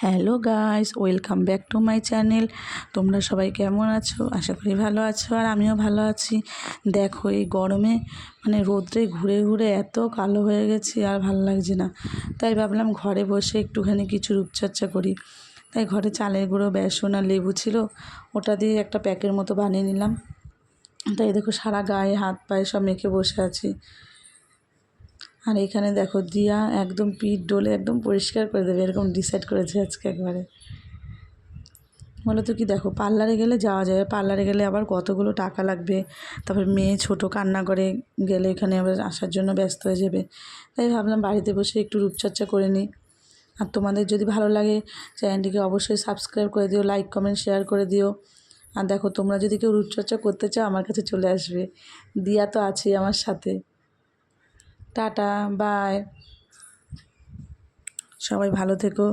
Hello guys, welcome back to my channel. তোমরা সবাই কেমন আছো? আশা করি ভালো আছো, আর আমিও ভালো আছি। দেখো, এই গরমে মানে রোদ্রে ঘুরে ঘুরে এত কালো হয়ে গেছি, আর ভালো লাগছে না। তাই ভাবলাম ঘরে বসে একটুখানি কিছু রূপচর্চা করি। তাই ঘরে চালের গুঁড়ো, বেসন আর লেবু ছিল, ওটা দিয়ে একটা প্যাকের মতো বানিয়ে নিলাম। তাই দেখো সারা গায়ে হাত পায়ে সব মেখে বসে আছি। আর এখানে দেখো দিয়া একদম পিঠ ডোলে একদম পরিষ্কার করে দেবে, এরকম ডিসাইড করেছে আজকে একবারে। বলো তো কি দেখো, পার্লারে গেলে যাওয়া যাবে পার্লারে গেলে আবার কতগুলো টাকা লাগবে? তারপর মেয়ে ছোট কান্না করে গেলে এখানে আবার আসার জন্য ব্যস্ত হয়ে যাবে। তাই ভাবলাম বাড়িতে বসে একটু রূপচর্চা করে নিই। আর তোমাদের যদি ভালো লাগে, চ্যানেলটিকে অবশ্যই সাবস্ক্রাইব করে দিও লাইক কমেন্ট শেয়ার করে দিও। আর দেখো, তোমরা যদি কেউ রূপচর্চা করতে চাও, আমার কাছে চলে আসবে। দিয়া তো আছেই আমার সাথে। Tata bye. সবাই ভালো থেকো।